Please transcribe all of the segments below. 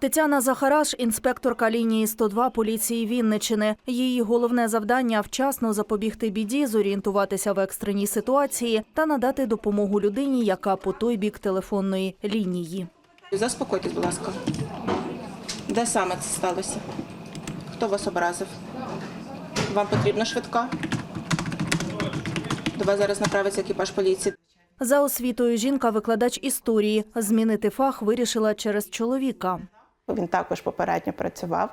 Тетяна Захараш, інспекторка лінії 102 поліції Вінничини. Її головне завдання вчасно запобігти біді, зорієнтуватися в екстреній ситуації та надати допомогу людині, яка по той бік телефонної лінії. Заспокойтесь, будь ласка. Де саме це сталося? Хто вас образив? Вам потрібна швидка? До вас зараз направиться екіпаж поліції. За освітою жінка викладач історії. Змінити фах вирішила через чоловіка. Він також попередньо працював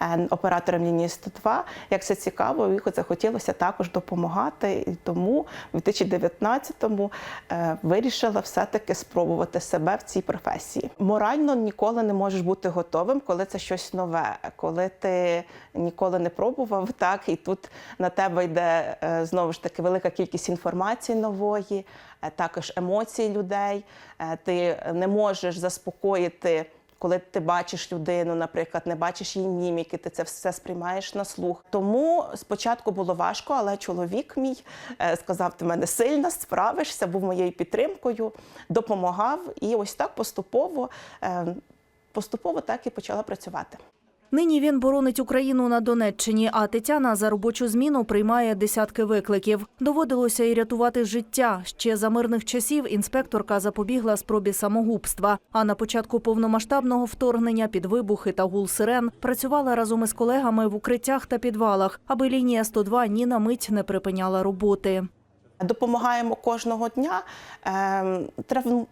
е, оператором лінії 102. Як все цікаво, йому захотілося також допомагати. І тому в 2019-му е, вирішила все-таки спробувати себе в цій професії. Морально ніколи не можеш бути готовим, коли це щось нове, коли ти ніколи не пробував, так і тут на тебе йде е, знову ж таки велика кількість інформації нової, також емоцій людей. Ти не можеш заспокоїти коли ти бачиш людину, наприклад, не бачиш її міміки, ти це все сприймаєш на слух. Тому спочатку було важко, але чоловік мій е, сказав: ти мене сильна, справишся, був моєю підтримкою, допомагав. І ось так поступово, е, поступово так і почала працювати. Нині він боронить Україну на Донеччині, а Тетяна за робочу зміну приймає десятки викликів. Доводилося і рятувати життя. Ще за мирних часів інспекторка запобігла спробі самогубства. А на початку повномасштабного вторгнення під вибухи та гул сирен працювала разом із колегами в укриттях та підвалах, аби лінія 102 ні на мить не припиняла роботи. Допомагаємо кожного дня. Ем,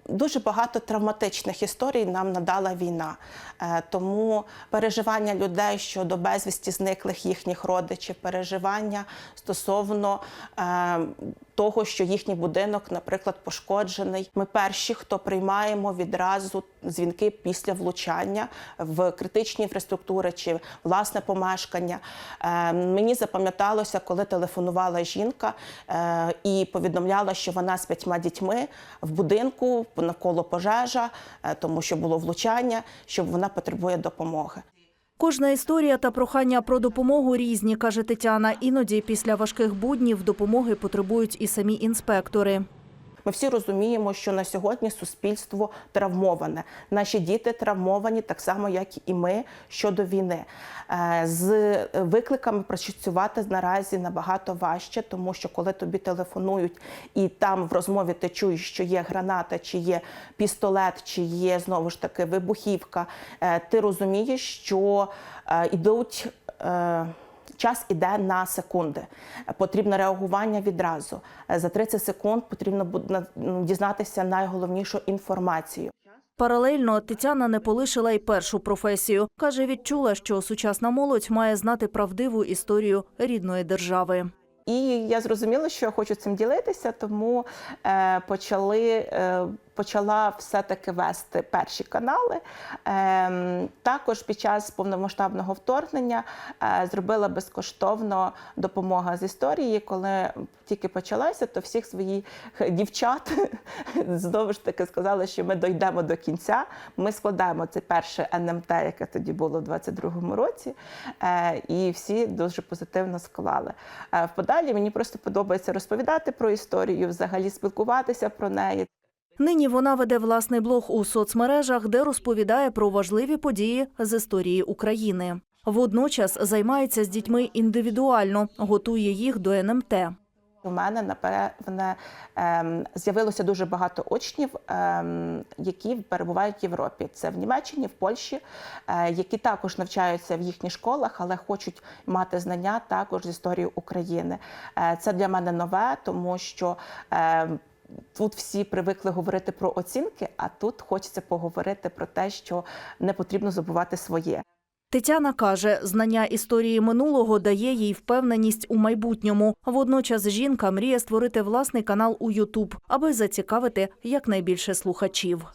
Дуже багато травматичних історій нам надала війна. Е, Тому переживання людей щодо безвісті зниклих їхніх родичів, переживання стосовно ем, того, що їхній будинок, наприклад, пошкоджений. Ми перші, хто приймаємо відразу дзвінки після влучання в критичні інфраструктури чи власне помешкання. Е, Мені запам'яталося, коли телефонувала жінка е, і повідомляла, що вона з п'ятьма дітьми в будинку навколо пожежа, е, тому що було влучання, що вона потребує допомоги. Кожна історія та прохання про допомогу різні, каже Тетяна. Іноді після важких буднів допомоги потребують і самі інспектори. Ми всі розуміємо, що на сьогодні суспільство травмоване. Наші діти травмовані так само, як і ми щодо війни. Е, З викликами працювати наразі набагато важче, тому що коли тобі телефонують, і там в розмові ти чуєш, що є граната, чи є пістолет, чи є знову ж таки вибухівка, е, ти розумієш, що е, йдуть. Час іде на секунди. Потрібно реагування відразу. За 30 секунд потрібно дізнатися найголовнішу інформацію. Паралельно Тетяна не полишила й першу професію. Каже, відчула, що сучасна молодь має знати правдиву історію рідної держави. І я зрозуміла, що я хочу цим ділитися, тому е, почали, е, почала все-таки вести перші канали. Е, також під час повномасштабного вторгнення е, зробила безкоштовно допомога з історії. Коли тільки почалася, то всіх своїх дівчат знову ж таки сказали, що ми дійдемо до кінця. Ми складаємо це перше НМТ, яке тоді було в 22-му році, е, і всі дуже позитивно склали. Е, В подалі мені просто подобається розповідати про історію, взагалі спілкуватися про неї. Нині вона веде власний блог у соцмережах, де розповідає про важливі події з історії України. Водночас займається з дітьми індивідуально, готує їх до НМТ. У мене напевне ем, з'явилося дуже багато учнів, ем, які перебувають в Європі. Це в Німеччині, в Польщі, е, які також навчаються в їхніх школах, але хочуть мати знання також з історії України. Е, Це для мене нове, тому що ем, Тут всі привикли говорити про оцінки, а тут хочеться поговорити про те, що не потрібно забувати своє. Тетяна каже, знання історії минулого дає їй впевненість у майбутньому. Водночас жінка мріє створити власний канал у Ютуб, аби зацікавити якнайбільше слухачів.